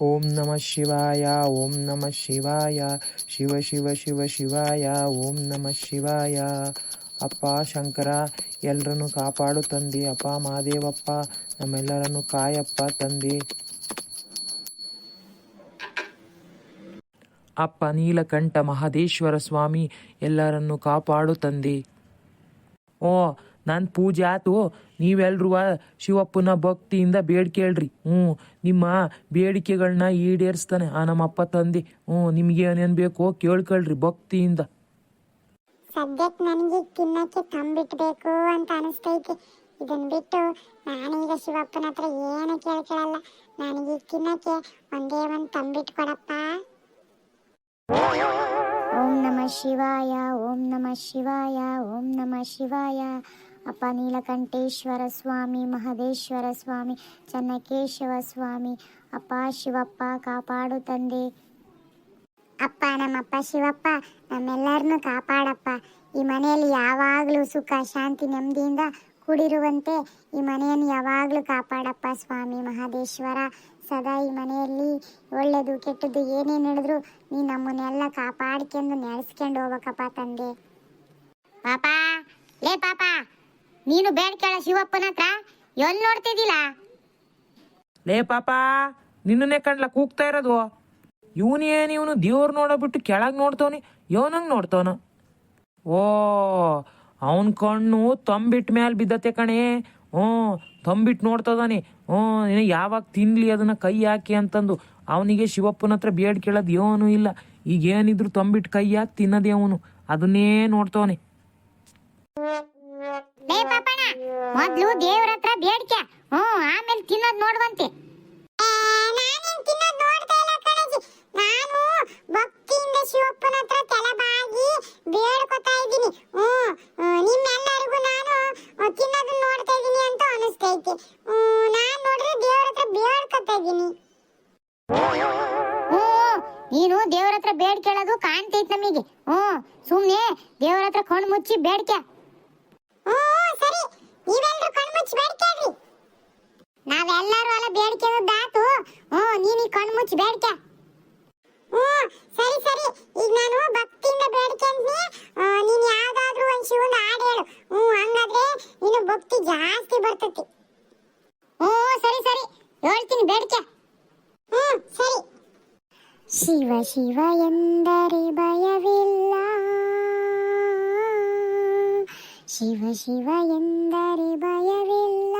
ಓಂ ನಮಃ ಶಿವಾಯ ಓಂ ನಮಃ ಶಿವಾಯ ಶಿವ ಶಿವ ಶಿವ ಶಿವಾಯ ಓಂ ನಮಃ ಶಿವಾಯ ಅಪ್ಪ ಶಂಕರ ಎಲ್ಲರನ್ನು ಕಾಪಾಡು ತಂದಿ. ಅಪ್ಪ, ಮಹಾದೇವಪ್ಪ, ನಮ್ಮೆಲ್ಲರನ್ನು ಕಾಯಪ್ಪ ತಂದಿ. ಅಪ್ಪ, ನೀಲಕಂಠ ಮಹದೇಶ್ವರ ಸ್ವಾಮಿ, ಎಲ್ಲರನ್ನು ಕಾಪಾಡು ತಂದಿ. ಓ ನನ್ನ ಪೂಜೆ ಆತು ನೀವೆಲ್ರೂ ಶಿವಪ್ಪನ ಭಕ್ತಿಯಿಂದ ಬೇಡ್ಕೇಳ್ರಿ. ಹ್ಞೂ, ನಿಮ್ಮ ಬೇಡಿಕೆಗಳನ್ನ ಈಡೇರಿಸ್ತಾನೆ ಆ ನಮ್ಮಪ್ಪ ತಂದೆ. ಹ್ಞೂ, ನಿಮ್ಗೆ ಏನೇನು ಬೇಕೋ ಕೇಳ್ಕೊಳ್ರಿ ಭಕ್ತಿಯಿಂದ. ಸದ್ಯಕ್ಕೆ ನನಗೆ ತಿನ್ನಕ್ಕೆ ತಂಬಿಟ್ಬೇಕು ಅಂತ ಅನಿಸ್ತೈತಿ. ಇದನ್ನ ಬಿಟ್ಟು ನಾನೀಗ ಶಿವಪ್ಪನ ಹತ್ರ ಏನು ಕೇಳ್ಕೊಳ್ಳಲ್ಲ ನನಗೆ ತಿನ್ನಕ್ಕೆ ಒಂದೇ ಒಂದು ತಂಬಿಟ್ಟು ಕೊಡಪ್ಪ ಓಂ ನಮ ಶಿವಾಯ, ಓಂ ನಮ ಶಿವಾಯ, ಓಂ ನಮ ಶಿವಾಯ. ಅಪ್ಪ ನೀಲಕಂಠೇಶ್ವರ ಸ್ವಾಮಿ, ಮಹದೇಶ್ವರ ಸ್ವಾಮಿ, ಚನ್ನಕೇಶವ ಸ್ವಾಮಿ, ಅಪ್ಪ ಶಿವಪ್ಪ ಕಾಪಾಡು ತಂದೆ. ಅಪ್ಪ, ನಮ್ಮಪ್ಪ ಶಿವಪ್ಪ, ನಮ್ಮೆಲ್ಲರನ್ನು ಕಾಪಾಡಪ್ಪ. ಈ ಮನೆಯಲ್ಲಿ ಯಾವಾಗಲೂ ಸುಖ, ಶಾಂತಿ, ನೆಮ್ಮದಿಯಿಂದ ಕೂಡಿರುವಂತೆ ಈ ಮನೆಯನ್ನು ಯಾವಾಗಲೂ ಕಾಪಾಡಪ್ಪ ಸ್ವಾಮಿ ಮಹದೇಶ್ವರ. ಸದಾ ಈ ಮನೆಯಲ್ಲಿ ಒಳ್ಳೆಯದು, ಕೆಟ್ಟದ್ದು ಏನೇ ನಡೆದ್ರು ನೀ ನಮ್ಮನ್ನೆಲ್ಲ ಕಾಪಾಡ್ಕೊಂಡು ನಡೆಸ್ಕೊಂಡು ಹೋಗ್ಬೇಕಪ್ಪ ತಂದೆ. ಪಾಪ, ಲೇ ಪಾಪ ನೀನು ಬೇಡ್ಕೇಳ ಶಿವಪ್ಪನ ಹತ್ರ. ಎಲ್ಲಿ ನೋಡ್ತಿದ್ದಿಲ್ಲ ಲೇ ಪಾಪ, ನಿನ್ನನ್ನೇ ಕಣ್ಲ ಕೂಗ್ತಾ ಇರೋದು. ಇವನು ಏನು ಇವನು ದೇವ್ರು ನೋಡಬಿಟ್ಟು ಕೆಳಗೆ ನೋಡ್ತವನಿ ಇವನಂಗೆ ನೋಡ್ತವನ. ಓ, ಅವನ ಕಣ್ಣು ತಂಬಿಟ್ ಮ್ಯಾಲ್ ಬಿದ್ದತೆ ಕಣೆ. ಹ್ಞೂ ತಂಬಿಟ್ಟು ನೋಡ್ತದಾನೆ. ಹ್ಞೂ, ನಿನಗೆ ಯಾವಾಗ ತಿನ್ಲಿ ಅದನ್ನ ಕೈ ಹಾಕಿ ಅಂತಂದು. ಅವನಿಗೆ ಶಿವಪ್ಪನ ಹತ್ರ ಬೇಡ್ ಕೇಳೋದು ಇಲ್ಲ. ಈಗ ಏನಿದ್ರು ತಂಬಿಟ್ಟು ಕೈ ಹಾಕಿ ತಿನ್ನೋದೇ ಅವನು. ಅದನ್ನೇ ನೋಡ್ತವನೆ. ಲೇ ಪಾಪಣ್ಣ ಮೊದ್ಲು ದೇವ್ರ ಹತ್ರ ಬೇಡ್ಕ್ಯ ಹ್ಞೂ ಆಮೇಲೆ ತಿನ್ನೋದ್ ನೋಡುವಂತೆ ನಾನು ಭಕ್ತಿಯಿಂದ ಶಿವಪ್ಪನ ಹತ್ರ ತಲೆಬಾಗಿ ಬೇಡ್ಕೊತಾ ಇದ್ದೀನಿ ಹ್ಮ್ ನಿಮ್ಮೆಲ್ಲರಿಗೂ ನಾನು ತಿನ್ನೋದನ್ನ ನೋಡ್ತಾ ಇದ್ದೀನಿ ಅಂತ ಅನಿಸ್ತೈತಿ ಹ್ಮ್ ನಾನ್ ನೋಡ್ರಿ ದೇವ್ರ ಹತ್ರ ಬೇಡ್ಕೊತಾ ಇದ್ದೀನಿ ನೀನು ದೇವ್ರ ಹತ್ರ ಬೇಡ್ಕೊಳ್ಳೋದು ಕಾಣ್ತೈತ್ ನಮಗೆ ಹ್ಮ್ ಸುಮ್ನೆ ದೇವ್ರ ಹತ್ರ ಕಣ್ಣು ಮುಚ್ಚಿ ಬೇಡ್ಕೆ ಸರಿ ನೀವೆಲ್ಲರೂ ಕಣ್ಣು ಮುಚ್ಚಿ ಬೇಡ್ಕೇಳ್ರಿ ನಾವೆಲ್ಲರೂ ಅಲ್ಲ ಬೇಡ್ಕೆದಾತು ಹ್ಮ್ ನೀನು ಕಣ್ಣು ಮುಚ್ಚಿ ಬೇಡ್ಕೆ ಹ್ಮ್ ಸರಿ ಸರಿ ಈಗ ನಾನು ಭಕ್ತಿಯಿಂದ ಬೇಡ್ಕೊಂಡ್ನಿ ನೀನು ಯಾವ್ದಾದ್ರೂ ಒಂದು ಶಿವನ ಹಾಡು ಹೇಳು ಹ್ಮ್ ಹಂಗಾದ್ರೆ ನೀನು ಭಕ್ತಿ ಜಾಸ್ತಿ ಬರ್ತೈತಿ ಹ್ಮ್ ಸರಿ ಸರಿ ಹೇಳ್ತೀನಿ ಬೇಡ್ಕೆ ಹ್ಮ್ ಸರಿ ಶಿವ ಶಿವ ಎಂದರೆ ಭಯವಿಲ್ಲ ಶಿವ ಶಿವ ಎಂದರೆ ಭಯವಿಲ್ಲ,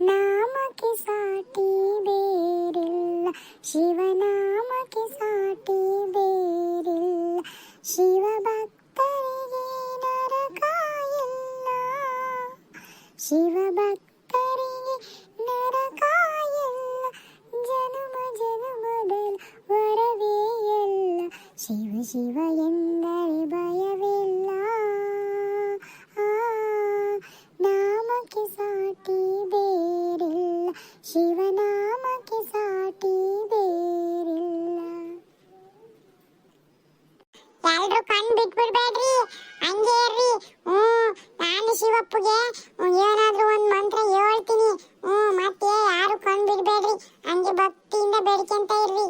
ನಾಮಕ್ಕೆ ಸಾಟಿ ಬೇರಿಲ್ಲ. ಶಿವನಾಮಕ್ಕೆ ಸಾಟಿ ಬೇರಿಲ್ಲ. ಶಿವ ಭಕ್ತರಿಗೆ ನರಕ ಇಲ್ಲ. ಶಿವ ಭಕ್ತರಿಗೆ ನರಕ ಇಲ್ಲ. ಜನುಮ ಜನುಮದಲ್ಲಿ ವರವೇ ಎಲ್ಲ ಶಿವ ಶಿವ ಎಂದರೆ ಭಯವಿಲ್ಲ ಶಿವಪ್ಪಗೆ ಏನಾದ್ರೂ ಒಂದ್ ಮಂತ್ರ ಹೇಳ್ತೀನಿ. ಹ್ಮ್ ಮತ್ತೆ ಯಾರು ಕಣ್ ಬಿಡ್ಬೇಡ್ರಿ ಹಂಗೆ ಭಕ್ತಿಯಿಂದ ಬೇಡ್ಕೊಂತ ಇರ್ರಿ.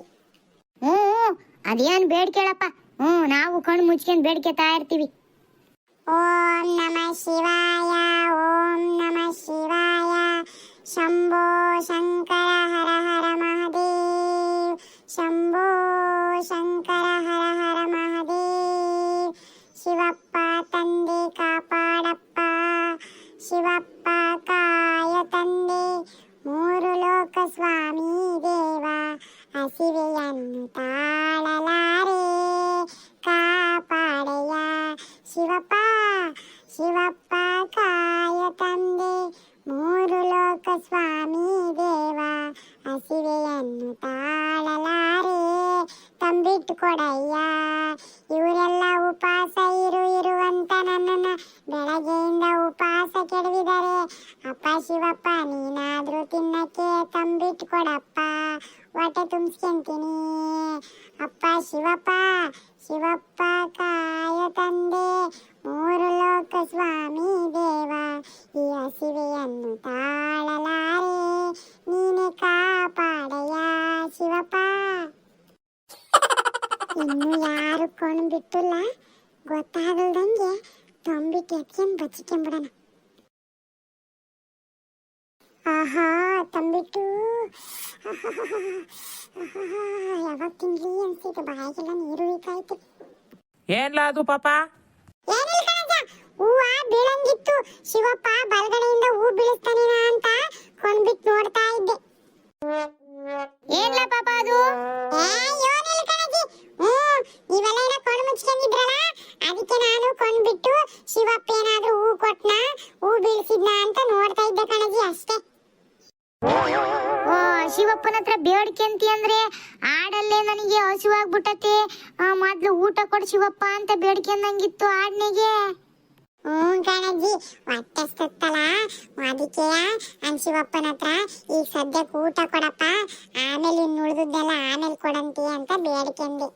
ಹ್ಮ್ ಅದೇನ್ ಬೇಡ್ಕೇಳಪ್ಪ. ಹ್ಮ್ ನಾವು ಕಣ್ಣು ಮುಚ್ಕೊಂಡ್ ಬೇಡ್ಕೆತಾ ಇರ್ತೀವಿ. ಓಂ ನಮ ಶಿವಾಯ ಓಂ ನಮ ಶಿವಾಯ. ಶಂಭೋ ಶಂಕರ ಹರ ಹರ ಮಹದೇವ್. ಶಂಭೋ ಶಂಕರ ಹರ ಹರ ಮಹದೇವ್. ಶಿವಪ್ಪ ತಂದೆ ಕಾಪಾಡಪ್ಪ. ಶಿವಪ್ಪ ಕಾಯ ತಂದೆ ಮೂರು ಲೋಕ ಸ್ವಾಮಿ ದೇವ ಹಸಿವೆಯನ್ನು ತಾಳಲಾರೆ ಕಾಪಾಡೆಯ ಶಿವಪ್ಪ ಶಿವಪ್ಪ ಕಾಯ ತಂದೆ ಮೂರು ಲೋಕ ಸ್ವಾಮಿ ದೇವ ಹಸಿವೆಯನ್ನು ತಾಳಲಾರೆ ತಂಬಿಟ್ಟು ಕೊಡಯ್ಯ ಇವರೆಲ್ಲ ಉಪವಾಸ ಇರು, ಇರುವಂತ ನನ್ನನ್ನ ಬೆಳಗ್ಗೆಯಿಂದ ಉಪವಾಸ ಕೆಡವಿದರೆ, ಅಪ್ಪ ಶಿವಪ್ಪ, ನೀನಾದ್ರೂ ತಿನ್ನಕ್ಕೆ ತಂಬಿಟ್ಟು ಕೊಡಪ್ಪ ಹೊಟ್ಟೆ ತುಂಬಿಸ್ಕೊಂತೀನಿ. ಅಪ್ಪ ಶಿವಪ್ಪ ಶಿವಪ್ಪ ಕಾಯ ತಂದೆ ಇನ್ನು ಯಾರು ಕೊಂಡು ಬಿಟ್ಟಿಲ್ಲ? ಗೊತ್ತಾಗಲ್ದಂಗೆ ತೊಂಬಿ ಎತ್ಕೊಂಡ್ ಬಚ್ಕೊಂಬಿಡಣ ಆಹಾ ತಂಬಿಟ್ಟು. ಯಾವಾಗ ತಿನ್ಲಿ ಅನ್ಸಿತ್ತು. ಬಾಯಿಗೆಲ್ಲ ನೀರು ಬೇಕಾಯ್ತು ಏನ್ಲ ಅದು ಪಾಪ? ಏನಿಲ್ಲ ಕಣಜ್ಜ ಹೂವ ಬೀಳಂಗಿತ್ತು. ಶಿವಪ್ಪ ಬಲಗಡೆಯಿಂದ ಹೂ ಬೀಳಿಸ್ತಾನೇನ ಅಂತ ಕೊಂಡ್ಬಿಟ್ಟು ನೋಡ್ತಾ ಇದ್ದೆ. ಏನ್ಲ ಪಾಪ ಅದು? ಏ, ಕಣಜ್ಜಿ ಹ್ಮ್ ನೀವೆಲ್ಲ ಏನೋ ಕೊಂಡು ಮುಚ್ಕೊಂಡಿದ್ರಲ್ಲ? ಅದಕ್ಕೆ ನಾನು ಕೊಂಡ್ಬಿಟ್ಟು ಶಿವಪ್ಪ ಏನಾದ್ರೂ ಹೂ ಕೊಟ್ನಾ, ಹೂ ಬೀಳ್ಸಿದ್ನ ಅಂತ ನೋಡ್ತಾ ಇದ್ದೆ ಕಣಜಿ ಅಷ್ಟೇ. ಓ, ಶಿವಪ್ಪನ ಹತ್ರ ಬೇಡ್ಕೆಂತಿ ಅಂದ್ರೆ ಆಡಲ್ಲೇ ನನಗೆ ಹಸಿವಾಗ್ಬಿಟ್ಟತೆ. ಮೊದ್ಲು ಊಟ ಕೊಡು ಶಿವಪ್ಪ ಅಂತ ಬೇಡ್ಕೆಂದಂಗಿತ್ತು ಆಡ್ನೆಗೆ. ಹ್ಞೂ ಕಣಜ್ಜಿ ಹೊಟ್ಟೆಸ್ತಲ್ಲ ಅದಕ್ಕೆ ನಾನು ಶಿವಪ್ಪನ ಹತ್ರ ಈಗ ಸದ್ಯಕ್ಕೆ ಊಟ ಕೊಡಪ್ಪ. ಆಮೇಲೆ ಇನ್ನು ಉಳಿದದ್ದೆಲ್ಲ ಆಮೇಲೆ ಕೊಡಂತಿ ಅಂತ ಬೇಡ್ಕೊಂಡೆ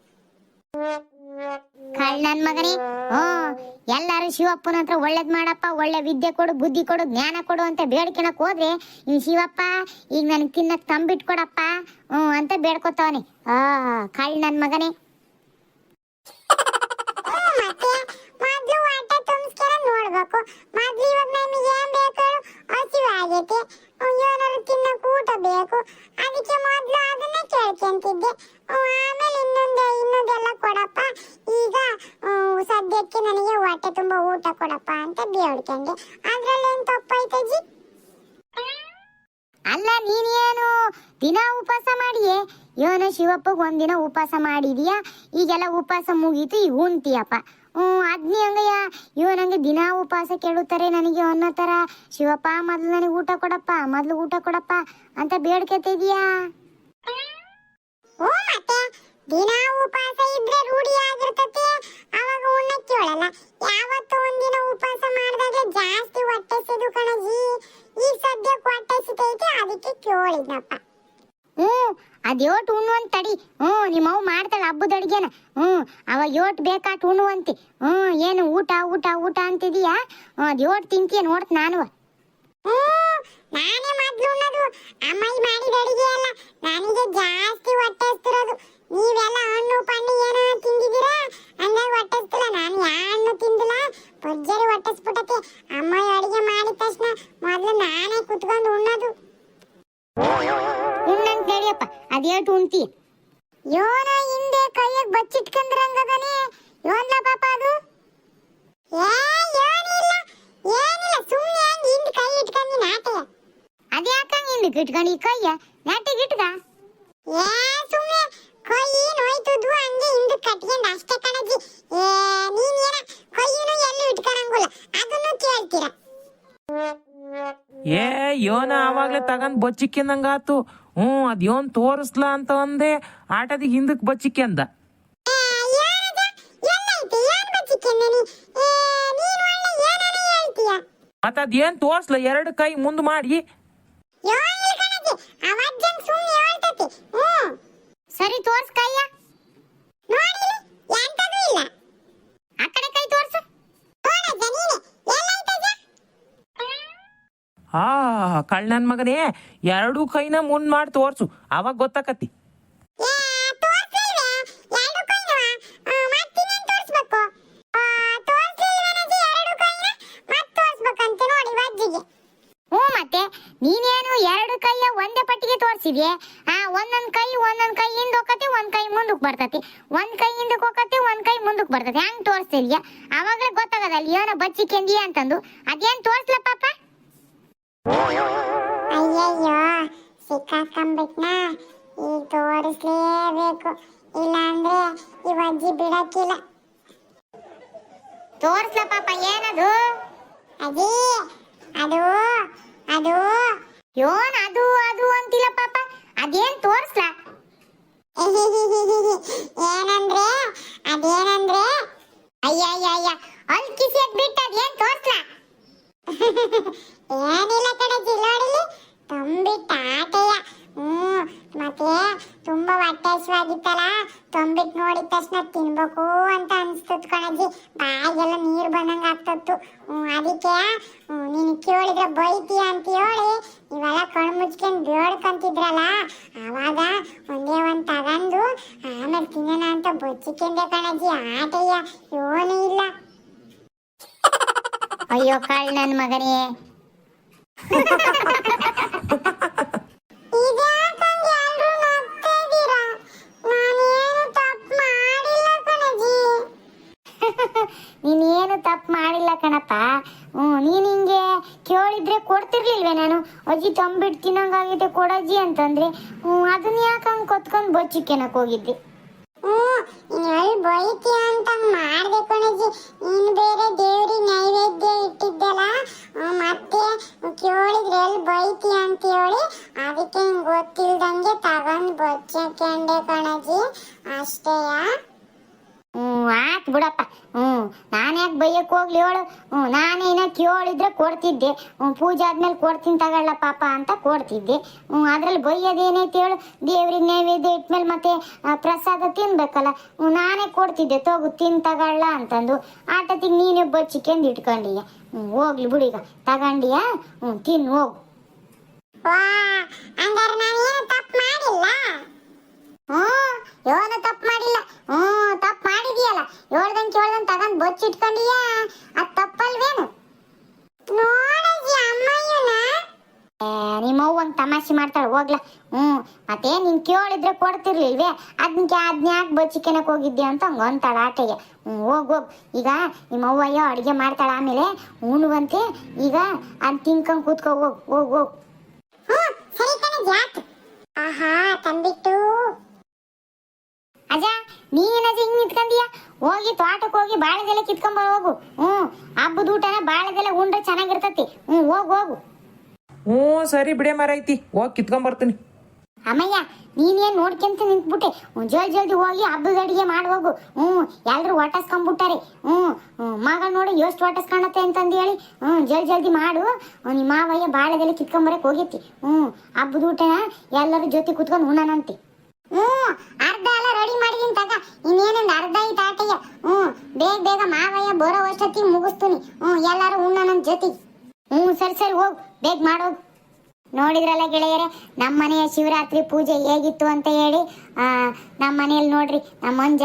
ಕಳ್ ನನ್ ಮಗನೇ. ಓ ಎಲ್ಲಾರು ಶಿವಪ್ಪನ ಹತ್ರ ಒಳ್ಳೇದ್ ಮಾಡಪ್ಪ, ಒಳ್ಳೆ ವಿದ್ಯೆ ಕೊಡು, ಬುದ್ಧಿ ಕೊಡು, ಜ್ಞಾನ ಕೊಡು ಅಂತ ಬೇಡ್ಕೊಳಕ್ ಹೋದ್ರೆ ಈ ಶಿವಪ್ಪ ಈಗ ನನಗೆ ತಿನ್ನಕ್ ತಂಬಿಟ್ ಕೊಡಪ್ಪ. ಹ್ಞೂ ಅಂತ ಬೇಡ್ಕೊತಾವನೆ. ಆ, ಕಳ್ ನನ್ ಮಗನೇ. ನೋಡ್ಬೇಕು. ಮೊದ್ಲು ಇವಾಗ ನಮಗೆ ಏನ್ ಬೇಕು ಹಸಿವು ಆಗೈತೆ. ಏನಾದ್ರು ತಿನ್ನಕ್ ಊಟ ಅದಕ್ಕೆ ಮೊದ್ಲು ಅದನ್ನೇ ಕೇಳ್ಕೊಂತಿದ್ದೆ. ಆಮೇಲೆ ಇನ್ನೊಂದು ಕೊಡಪ್ಪ. ಈಗ ಸದ್ಯಕ್ಕೆ ನನಗೆ ಹೊಟ್ಟೆ ತುಂಬ ಊಟ ಕೊಡಪ್ಪ ಅಂತ ಬೇಡ್ಕೊಂಡೆ ಅದ್ರಲ್ಲೇನ್ ಜಿ ಅಲ್ಲ ನೀನೇನು ದಿನ ಉಪವಾಸ ಮಾಡಿಯೇ? ಇವನು ಶಿವಪ್ಪಗೆ ಒಂದಿನ ಉಪವಾಸ ಮಾಡಿದೀಯಾ? ಈಗೆಲ್ಲ ಉಪವಾಸ ಮುಗೀತು ಈಗ ಉಣ್ತೀಯಪ್ಪ. ಹ್ಞೂ ಅದ್ನಿ ಹಂಗಯ್ಯ ಇವನಂಗೆ ದಿನ ಉಪವಾಸ ಕೇಳುತ್ತಾರೆ ನನಗೆ ಅನ್ನೋ ಥರ. ಶಿವಪ್ಪ ಮೊದಲು ನನಗೆ ಊಟ ಕೊಡಪ್ಪ ಮೊದಲು ಊಟ ಕೊಡಪ್ಪ ಅಂತ ಬೇಡ್ಕೊತಿದ್ಯಾ ಓ ಮತ್ತೆ? ದಿನ ಉಪವಾಸ ಇದ್ರೆ ರೂಢಿ ಆಗಿರ್ತತೆ ಅವಾಗ ಉಣ್ಣಕ್ಕೆ ಹೇಳಲ್ಲ ಯಾವತ್ತೂ ಒಂದಿನ ಉಪವಾಸ ಮಾಡಿದಾಗ ಜಾಸ್ತಿ ಹೊಟ್ಟೆ ಸಿದು ಕಣಜಿ ಈಗ ಸದ್ಯಕ್ಕೆ ಹೊಟ್ಟೆ ಸಿತೈತೆ ಅದಕ್ಕೆ ಕೇಳಿದ್ನಪ್ಪ. ಹ್ಞೂ ಅದ್ಯೋಟ್ ಉಣ್ಣುವಂತ ತಡಿ ಹ್ಞೂ ನಿಮ್ಮವ್ ಮಾಡ್ತಾಳೆ ಹಬ್ಬದ ಅಡುಗೆನ. ಹ್ಞೂ ಅವಾಗ ಯೋಟ್ ಬೇಕಾಟ್ ಉಣ್ಣುವಂತಿ. ಹ್ಞೂ ಏನು ಊಟ ಊಟ ಊಟ ಅಂತಿದೀಯಾ? ಹ್ಞೂ ಅದ್ಯೋಟ್ ತಿಂತೀಯ ನೋಡ್ತ ನಾನು ನಾನೇ ಮೊದ್ಲು ಉಣ್ಣೋದು. ಅಮ್ಮ ಮಾಡಿದ ಅಡುಗೆ ಅಲ್ಲ ನನಗೆ ಜಾಸ್ತಿ ಹೊಟ್ಟೆ ಹಸ್ತಿರೋದು. ನೀವೆಲ್ಲ ಹಣ್ಣು ಪಣ್ಣು ಏನೋ ತಿಂದಿದ್ದೀರಾ? ಹಂಗಾಗಿ ಹೊಟ್ಟೆಸ್ತಿಲ್ಲ. ನಾನು ಯಾ ಹಣ್ಣು ತಿಂದಿಲ್ಲ. ಭರ್ಜರಿ ಹೊಟ್ಟೆಸ್ಬಿಟ್ಟಕ್ಕೆ ಅಮ್ಮ ಅಡಿಗೆ ಮಾಡಿದ ತಕ್ಷಣ ಮೊದಲು ನಾನೇ ಕುತ್ಕೊಂಡು ಉಣ್ಣೋದು. ಉಣ್ಣಂತ ಹೇಳಿಯಪ್ಪ ಅದೇಟು ಉಣ್ತಿ. ಯೋನ ಹಿಂದೆ ಕೈಯಾಗ ಬಚ್ಚಿಟ್ಕೊಂಡ್ರಂಗದನೆ ಯೋನ್ಲ ಪಾಪ ಅದು? ಏ ಯೋನಿಲ್ಲ. ಏನಿಲ್ಲ. ಸುಮ್ಮನೆ ಹಂಗೆ ಹಿಂದೆ ಕೈ ಇಟ್ಕೊಂಡು ನಾಟೆ. ಅದ್ಯಾಕಂಗೆ ಹಿಂದಕ್ಕೆ ಇಟ್ಕೊಂಡು ಈ ಕೈಯ? ನಾಟಿಗೆ ಇಟ್ಕ? ಏ ಸುಮ್ಮನೆ ಕೈ ನೋಯ್ತದು ಹಂಗೆ ಹಿಂದೆ ಕಟ್ಕೊಂಡು ಅಷ್ಟೇ ಕಣಜ್ಜಿ. ಏ ನೀನೇನ ಕೈಯನ್ನು ಎಲ್ಲೂ ಇಟ್ಕೊಳಂಗಿಲ್ಲ ಅದನ್ನು ಕೇಳ್ತೀರಾ. ಏ ಯೋನ ಆವಾಗ್ಲೇ ತಗೊಂಡ್ ಬಚ್ಚಿಕ್ಕಿಂದಂಗಾತು. ಹ್ಞೂ ಅದ್ ಯೋನ್ ತೋರಿಸ್ಲ ಅಂತ ಒಂದೇ ಆಟದಿಗೆ ಹಿಂದಕ್ಕೆ ಬಚ್ಚಿಕ್ಕಂದ. ಮತ್ತ ಏನ್ ತೋರ್ಸ್ಲ? ಎರಡು ಕೈ ಮುಂದ್ ಮಾಡಿ. ಸರಿ ತೋರ್ಸ್ ಕೈಯ ಆ ಕಡೆ ಕೈ ತೋರ್ಸು. ಆ, ಕಳ್ಳನ್ ಮಗನೇ, ಎರಡು ಕೈನ ಮುನ್ ಮಾಡಿ ತೋರ್ಸು. ಅವಾಗ ಗೊತ್ತಾಕತಿ. ನೀನೇನು ಎರಡು ಕೈಯ ಒಂದೇ ಪಟ್ಟಿಗೆ ತೋರಿಸಿದ್ಯೆ? ಆ ಒಂದೊಂದು ಕೈ ಒಂದೊಂದು ಕೈ ಹಿಂದ್ ಹೋಗತ್ತೆ ಒಂದ್ ಕೈ ಮುಂದಕ್ಕೆ ಬರ್ತತಿ. ಒಂದ್ ಕೈ ಹಿಂದಕ್ಕೆ ಹೋಗತ್ತೆ ಒಂದ್ ಕೈ ಮುಂದಕ್ಕೆ ಬರ್ತತಿ. ಹಂಗ್ ತೋರಿಸ್ತಿದ್ಯಾ ಅವಾಗಲೇ ಗೊತ್ತಾಗದಲ್ಲ ಏನೋ ಬಚ್ಚಿಕೆಂದಿ ಅಂತಂದು. ಅದೇನ್ ತೋರಿಸ್ಲ ಪಾಪ? ಅಯ್ಯಯ್ಯೋ ಸಿಕ್ಕಾಕೊಂಬಿಟ್ನಾ. ಈಗ ತೋರಿಸ್ಲೇಬೇಕು. ಇಲ್ಲಾಂದ್ರೆ ಈ ಅಜ್ಜಿ ಬಿಡಕ್ಕಿಲ್ಲ. ತೋರಿಸ್ಲ ಪಾಪ ಏನದು? ಅಜ್ಜಿ ಅದು ಅದು? ಯೋನ್ ಅದು ಅದು ಅಂತಿಲ್ಲ ಪಾಪ. ಅದೇನ್ ತೋರ್ಸ್ಲ? ಏನಂದ್ರೆ ಅದೇನಂದ್ರೆ? ಅಯ್ಯಯ್ಯಯ್ಯ ಅಲ್ಲಿ ಕಿಸಿಯಕ್ ಬಿಟ್ಟು ಅದೇನ್ ತೋರ್ಸ್ಲ? ಏನಿಲ್ಲ ಕಡೆ ಜಿಲ್ಲಾಡಲಿ. ತುಂಬಿಟ್ಟ ಆಟೆಯ. ಹ್ಮ್ ಮತ್ತೆ ತುಂಬಾ ಹೊಟ್ಟೆ ಹಸಿವಾಗಿತ್ತಲ್ಲ? ತಂಬಿಟ್ಟು ನೋಡಿದ ತಕ್ಷಣ ತಿನ್ಬೇಕು ಅಂತ ಅನ್ಸ್ತತ್ ಕಣಜ್ಜಿ. ಬಾಯಿಗೆಲ್ಲ ನೀರು ಬಂದಂಗ ಆಗ್ತತ್ತು. ಅದಕ್ಕೆ ನೀನು ಕೇಳಿದ್ರೆ ಬೈತೀಯ ಅಂತ ಹೇಳಿ ಇವೆಲ್ಲ ಕಣ್ ಮುಚ್ಕೊಂಡು ಬೇಡ್ಕಂತಿದ್ರಲ್ಲ ಆವಾಗ ಒಂದೇ ಒಂದ್ ತಗೊಂಡು ಆಮೇಲೆ ತಿನ್ನೋಣ ಅಂತ ಬಚ್ಚಿಕೊಂಡೆ ಕಣಜ್ಜಿ. ಆಟಯ್ಯ ಯೋನೇ ಇಲ್ಲ. ಅಯ್ಯೋ ಕಾಳ್ ನನ್ನ ಮಗನೇ. ಅಜ್ಜಿ ತಂಬಿಟ್ಟು ತಿನ್ನಂಗಾಗಿದೆ ಕೊಡಜ್ಜಿ ಅಂತಂದ್ರೆ ಅದನ್ನ ಯಾಕೆ ಹಂಗೆ ಕೊತ್ಕೊಂಡು ಬಚ್ಚಿಕೆನಕ್ ಹೋಗಿದ್ದೆ? ಬೈತೀಯ ಅಂತ ಮಾಡ್ದೆ ಕಣಜ್ಜಿ ನೀನು ಬೇರೆ ದೇವ್ರಿಗೆ ನೈವೇದ್ಯ ಇಟ್ಟಿದ್ದಲ್ಲ ಮತ್ತೆ ಕೇಳಿದ್ರೆ ಎಲ್ಲಿ ಬೈತೀಯ ಅಂತ ಹೇಳಿ, ಅದಕ್ಕೆ ಗೊತ್ತಿಲ್ದಂಗೆ ತಗೊಂಡ್ ಬಚ್ಚಕೊಂಡೆ ಕಣಜ್ಜಿ. ಅಷ್ಟೇಯ? ಹ್ಞೂ, ಆಯ್ತು ಬಿಡಪ್ಪ. ಹ್ಞೂ, ನಾನು ಯಾಕೆ ಬೈಯಕ್ಕೆ ಹೋಗ್ಲಿ ಹೇಳು. ಹ್ಞೂ ನಾನೇನ ಕೇಳಿದ್ರೆ ಕೊಡ್ತಿದ್ದೆ. ಹ್ಞೂ, ಪೂಜೆ ಆದ್ಮೇಲೆ ಕೊಡ್ತೀನಿ ತಗೊಳ್ಳ ಪಾಪ ಅಂತ ಕೊಡ್ತಿದ್ದೆ. ಹ್ಞೂ, ಅದ್ರಲ್ಲಿ ಬೈಯೋದೇನೈತೆ ಹೇಳು. ದೇವ್ರಿಗೆ ನೈವೇದ್ಯ ಇಟ್ಮೇಲೆ ಮತ್ತೆ ಪ್ರಸಾದ ತಿನ್ಬೇಕಲ್ಲ. ಹ್ಞೂ, ನಾನೇ ಕೊಡ್ತಿದ್ದೆ. ತಗು, ತಿನ್ ತಗೊಳ್ಳ ಅಂತಂದು. ಆಟತಿಗೆ ನೀನೇ ಬಚ್ಚಿಕೆಂದು ಇಟ್ಕೊಂಡಿಯ ಹ್ಞೂ, ಹೋಗ್ಲಿ ಬಿಡೀಗ ತಗೊಂಡಿಯ? ಹ್ಞೂ ತಿನ್ನು ಹೋಗು. ಹಂಗಾರೆ ನಾನು ಏನು ತಪ್ಪು ಮಾಡಿಲ್ಲ? ಹ್ಮ್, ಯೋನ ತಪ್ಪು ಮಾಡಿಲ್ಲ. ಹ್ಮ್, ತಪ್ಪು ಮಾಡಿದ್ಯಲ್ಲ. ಹೇಳ್ದಂಗೆ ಕೇಳ್ದಂಗೆ ತಗೊಂಡ್ ಬಚ್ಚಿಟ್ಕೊಂಡಿಯ ಅದು ತಪ್ಪಲ್ವೇನು? ನೋಡಜ್ಜಿ ಅಮ್ಮಯ್ಯನ. ನಿಮ್ಮ ಅವ್ವಂಗ್ ತಮಾಷೆ ಮಾಡ್ತಾಳೆ, ಹೋಗ್ಲ. ಹ್ಮ್, ಮತ್ತೆ ನೀನ್ ಕೇಳಿದ್ರೆ ಕೊಡ್ತಿರ್ಲಿಲ್ವೇ? ಅದನ್ನ ಅದ್ನ ಯಾಕೆ ಬಚ್ಚಿಕೆನಕ್ ಹೋಗಿದ್ದೆ ಅಂತ ಹಂಗೆ ಅಂತಾಳ ಆಟೆಗೆ ಹ್ಞೂ ಹೋಗ್ ಹೋಗ್. ಈಗ ನಿಮ್ಮ ಅಡುಗೆ ಮಾಡ್ತಾಳ ಆಮೇಲೆ ಉಣ್ಣುವಂತೆ ಈಗ ಅದ್ ತಿನ್ಕೊಂಡ್ ಕೂತ್ಕೋ, ಹೋಗ್ ಹೋಗ್ ಹೋಗ್. ಸರಿ ಕಣೆ ಯಾಕೆ ಆಹಾ ತಂಬಿಟ್ಟು ಅಜ್ಜ ನೀನಜ್ಜ ಹಿಂಗ್ ನಿಂತ್ಕಂದಿಯ ಹೋಗಿ ತೋಟಕ್ಕೆ ಹೋಗಿ ಬಾಳೆದೆಲೆ ಬರ ಹೋಗು. ಹ್ಮ್ ಹಬ್ಬದ ಊಟನ ಬಾಳೆದೆಲೆ ಉಂಡ್ರೆ ಚೆನ್ನಾಗಿರ್ತತಿ. ಹ್ಮ್ ಹೋಗ್ ಹೋಗು. ಹ್ಞೂ ಸರಿ ಬಿಡೆ ಮರೈತಿ ಹೋಗಿ ಕಿತ್ಕೊಂಬರ್ತೀನಿ ಅಮ್ಮಯ್ಯ ನೀನೇನ್ ನೋಡ್ಕೊಂತ ನಿಂತ್ಬಿಟ್ಟೆ? ಹ್ಮ್, ಜಲ್ದಿ ಜಲ್ದಿ ಹೋಗಿ ಹಬ್ಬದ ಅಡಿಗೆ ಹೋಗು. ಹ್ಮ್ ಎಲ್ರು ಒಟಸ್ಕೊಂಡ್ಬಿಟ್ಟಾರೆ ಹ್ಮ್ ಹ್ಮ್, ಮಗ ನೋಡಿ ಎಷ್ಟು ಒಟಸ್ಕೊಳತ್ತೆ ಅಂತಂದು ಹೇಳಿ. ಹ್ಮ್ ಜಲ್ದಿ ಜಲ್ದಿ ಮಾಡು. ಹ್ಮ್, ನಿಮ್ಮ ಮಾವಯ್ಯ ಬಾಳೆದೆಲೆ ಕಿತ್ಕೊಂಬರಕ್ ಹೋಗೈತಿ. ಹ್ಮ್ ಹಬ್ಬದ ಊಟನ ಎಲ್ಲರ ಜೊತೆ ಕುತ್ಕೊಂಡು ಉಣ್ಣನಂತೆ. ಹ್ಮ್ ಅರ್ಧ ಎಲ್ಲ ರೆಡಿ ಮಾಡಿದೀನಿ ತಗ ಇನ್ನೇನೊಂದು ಅರ್ಧ ಐತೆ ಆಟಯ್ಯ ಹ್ಮ್ ಬೇಗ ಬೇಗ ಮಾವಯ್ಯ ಬರೋ ಅಷ್ಟೊತ್ತಿಗೆ ಮುಗಿಸ್ತೀನಿ. ಹ್ಮ್ ಎಲ್ಲಾರು ನನ್ನ ಜೊತೆ. ಹ್ಮ್ ಸರಿ ಸರಿ ಹೋಗು. ಬೇಗ ಮಾಡೋ. ನೋಡಿದ್ರಲ್ಲ ಗೆಳೆಯರೆ ನಮ್ಮ ಮನೆಯ ಶಿವರಾತ್ರಿ ಪೂಜೆ ಹೇಗಿತ್ತು ಅಂತ ಹೇಳಿ ಆ, ನಮ್ಮ ಮನೆಯಲ್ಲಿ ನೋಡ್ರಿ ನಮ್ಮ ಮಂಜ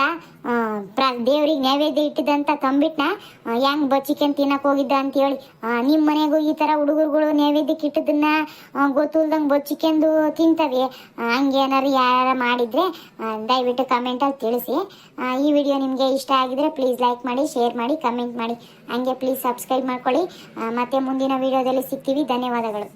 ಪ್ರ, ದೇವ್ರಿಗೆ ನೈವೇದ್ಯ ಇಟ್ಟಿದ್ದಂತ ತಂಬಿಟ್ನ ಹೆಂಗ್ ಬಚ್ಚಿಕೆನ್ ತಿನ್ನಕ್ ಹೋಗಿದ್ದ ಅಂತ ಹೇಳಿ ನಿಮ್ಮ ಮನೆಗೂ ಈ ತರ ಹುಡುಗರುಗಳು ನೈವೇದ್ಯಕ್ಕೆ ಇಟ್ಟಿದ್ದನ್ನ ಗೊತ್ತಿಲ್ದಂಗ್ ಬಚ್ಚಿಕೆಂದು ತಿಂತವೆ. ಹಂಗೇನಾರು ಯಾರ ಮಾಡಿದ್ರೆ ದಯವಿಟ್ಟು ಕಮೆಂಟಲ್ಲಿ ತಿಳಿಸಿ. ಈ ವಿಡಿಯೋ ನಿಮಗೆ ಇಷ್ಟ ಆಗಿದ್ರೆ ಪ್ಲೀಸ್ ಲೈಕ್ ಮಾಡಿ ಶೇರ್ ಮಾಡಿ ಕಮೆಂಟ್ ಮಾಡಿ. ಹಂಗೆ ಪ್ಲೀಸ್ ಸಬ್ಸ್ಕ್ರೈಬ್ ಮಾಡ್ಕೊಳ್ಳಿ. ಮತ್ತೆ ಮುಂದಿನ ವಿಡಿಯೋದಲ್ಲಿ ಸಿಗ್ತೀವಿ. ಧನ್ಯವಾದಗಳು.